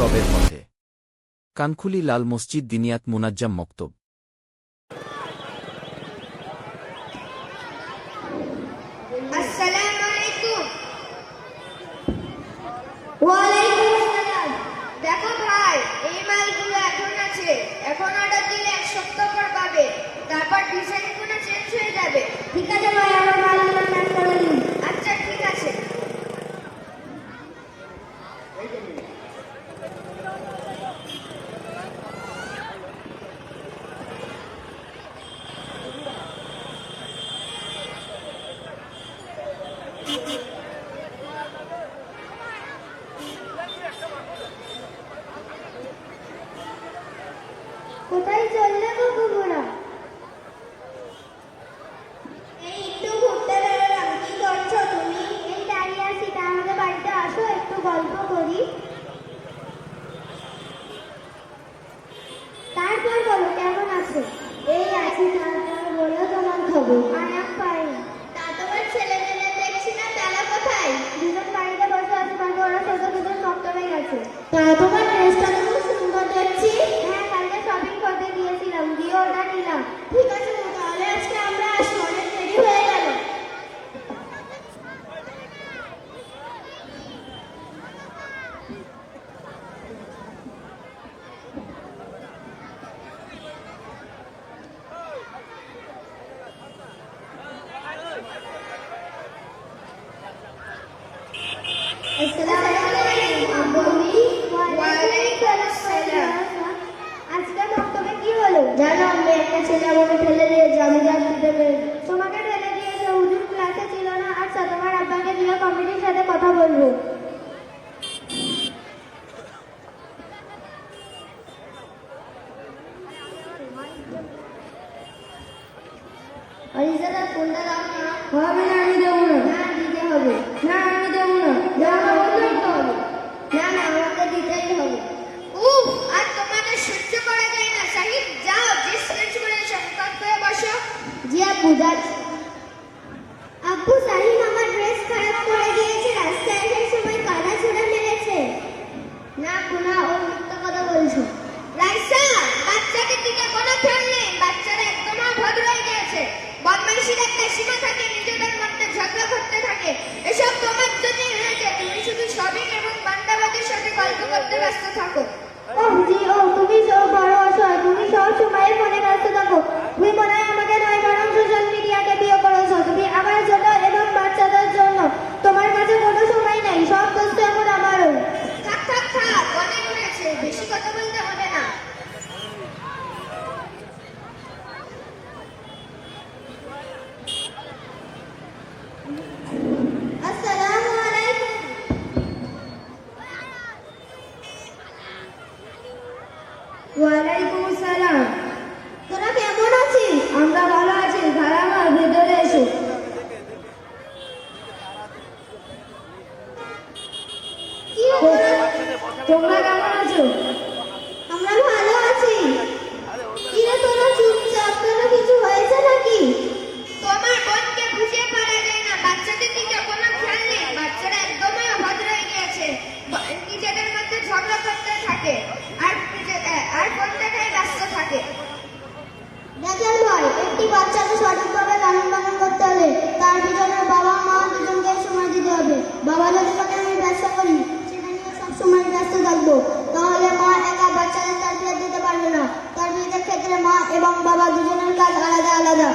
রবের পথে। কানখুলি লাল মসজিদ দিনিয়াত মুনাজ্জাম মক্তব। দেখো ভাই, এই মালগুলো এখন আছে। এখন অর্ডার দিলে এক সপ্তাহ পর পাবে। তারপর চেঞ্জ হয়ে যাবে। ঠিক আছে ভাই, আমার para দেবে। তোমাকে ঠেলে দিয়েছে হুজুর ক্লাসে ছিল না। আচ্ছা তোমার আব্বাকে দিয়ে কমিটির সাথে কথা বলব। হবে না। that একটি বাচ্চাকে সঠিকভাবে লালন পালন করতে হলে তার পিছনে বাবা মা দুজনকে সময় দিতে হবে। বাবা যদি বলে আমি ব্যবসা করি সেটা নিয়ে সবসময় ব্যস্ত থাকব। তাহলে মা একা বাচ্চাদের তারপিয়া দিতে পারবে না। তারপিয়াদের ক্ষেত্রে মা এবং বাবা দুজনের কাজ আলাদা আলাদা।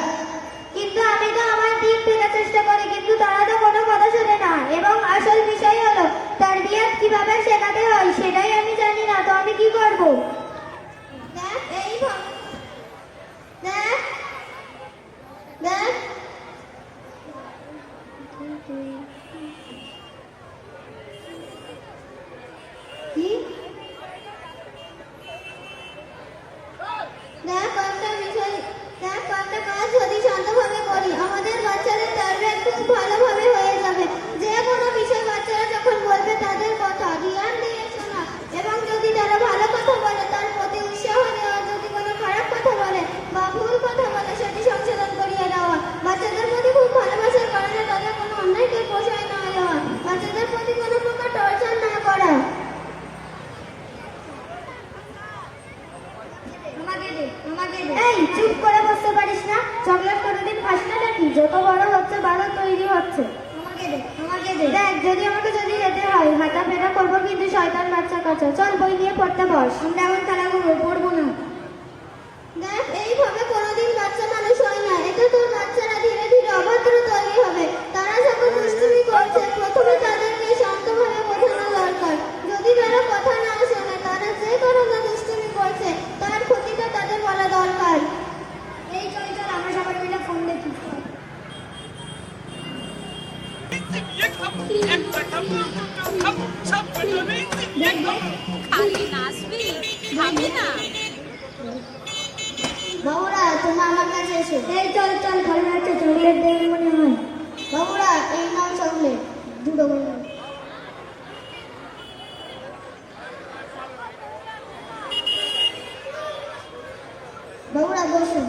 কিন্তু আমি তো আমার দিক থেকে চেষ্টা করি, কিন্তু তারা তো কোনো কথা শোনে না। এবং আসল বিষয় হলো, তার বিয়াত কীভাবে শেখাতে হয়, সেটাই আমি জানি না। তো আমি কি করব? এই Nè. Nè. যত বড় হচ্ছে বারো তৈরি হচ্ছে। আমাকে দে আমাকে দেখ যদি আমাকে যদি যেতে হয় হাঁটা ফেরা করব কিন্তু শয়তান বাচ্চা কাছে চল বই নিয়ে পড়তে বস। আমরা এখন খেলা করব বাবুরা, তোমরা আমার কাছে এসো। এই, চল চল খালি একটা চকলেট দেবে মনে হয়। বাবুরা, এই নাও চকলেট, দুটো করে বাবুরা, বসো।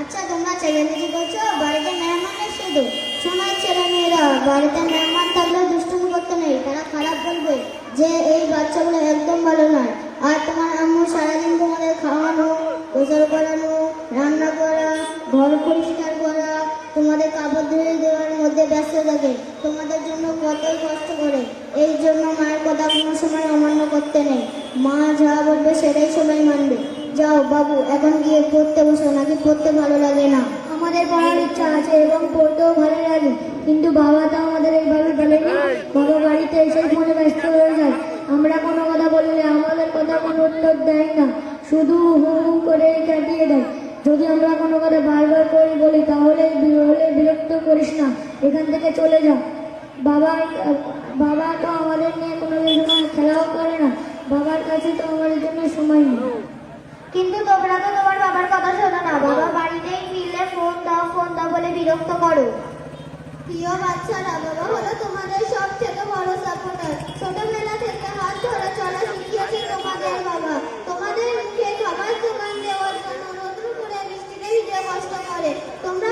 আচ্ছা তোমরা ছেলেমেয়ে করছ বাড়িতে মেহমান এসে তো শোনো ছেলে মেয়েরা, বাড়িতে মেহমান থাকলে দুষ্টুমি করতে নেই, তারা খারাপ বলবে। যে এই বাচ্চাগুলো একদম ভালো নয়। আর তোমার আম্মু সারাদিন তোমাদের খাওয়ানো, গোসল করানো, রান্না করা, ঘর পরিষ্কার করা, তোমাদের কাপড় ধুয়ে দেওয়ার মধ্যে ব্যস্ত থাকে। তোমাদের জন্য কতই কষ্ট করে। এই জন্য মায়ের কথা কোনো সময় অমান্য করতে নেই। মা যা বলবে সেটাই সবাই মানবে। যাও বাবু, এখন গিয়ে পড়তে বসো, নাকি পড়তে ভালো লাগে না? আমাদের পড়ার ইচ্ছা আছে এবং পড়তেও ভালো লাগে। কিন্তু বাবা তো আমাদের এইভাবে বলেনি। বাবা বাড়িতে এসে ফোনে ব্যস্ত হয়ে যায়। আমরা কোনো কথা বললে আমাদের কথা কোনো উত্তর দেয় না। শুধু হু হুম করে কাটিয়ে দেয়। যদি আমরা কোনো কথা বারবার করে বলি তাহলে হলে বিরক্ত করিস না। এখান থেকে চলে যা। বাবা বাবা তো আমাদের নিয়ে কোনো সময় খেলাও করে না। বাবার কাছে তো আমাদের জন্য সময় নেই। কিন্তু তোমরা তো তোমার বাবার কথা শোনো না। বাবা বাড়িতেই ফিরলে ফোন দাও ফোন দাও বলে বিরক্ত করো। প্রিয় বাচ্চারা, বাবা হলো তোমাদের সব থেকে বড় সাপোর্টার। ছোটবেলা থেকে হাত ধরে চলা শিখিয়েছে তোমাদের বাবা। তোমাদের মুখে খাবার দোকান দেওয়ার জন্য নতুন করে বৃষ্টিতে ভিজে কষ্ট করে, তোমরা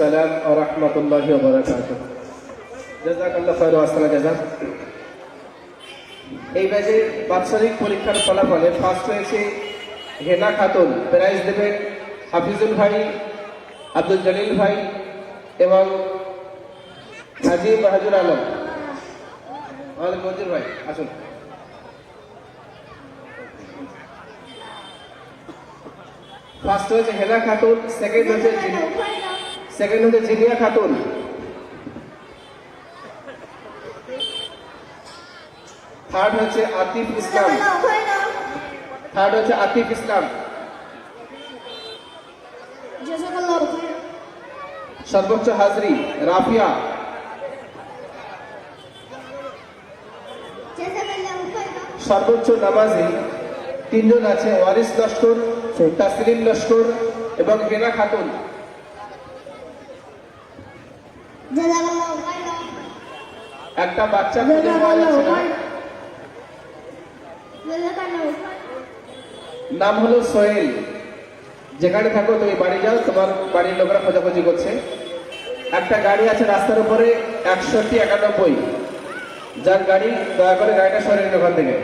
আসসালাম রহমতুল্লাহ বরকাত জাজাকাল্লাহ খৈর আসসালাম জাজাক এই ব্যাচে বাৎসরিক পরীক্ষার ফলাফলে ফার্স্ট হয়েছে হেনা খাতুন, প্রাইজ দেবেন হাফিজুল ভাই, আব্দুল জলিল ভাই এবং হাজি বাহাজুর আলম। আমাদের মঞ্জুর ভাই, আসুন। ফার্স্ট হয়েছে হেনা খাতুন সেকেন্ড হচ্ছে সেকেন্ড হচ্ছে জিনিয়া খাতুন। থার্ড হচ্ছে আতিফ ইসলাম। থার্ড হচ্ছে আতিফ ইসলাম। সর্বোচ্চ হাজরি রাফিয়া। সর্বোচ্চ নামাজি তিনজন আছে ওয়ারিস লস্কর তাসলিম লস্কর এবং হেনা খাতুন। একটা বাচ্চা খুঁজে পাওয়া যাচ্ছে না। নাম হলো সোহেল। যেখানে থাকো তুমি বাড়ি যাও তোমার বাড়ির লোকরা খোঁজাখুঁজি করছে। একটা গাড়ি আছে রাস্তার উপরে একষট্টি একানব্বই। যার গাড়ি দয়া করে গাড়িটা সরে নিন ওখান থেকে।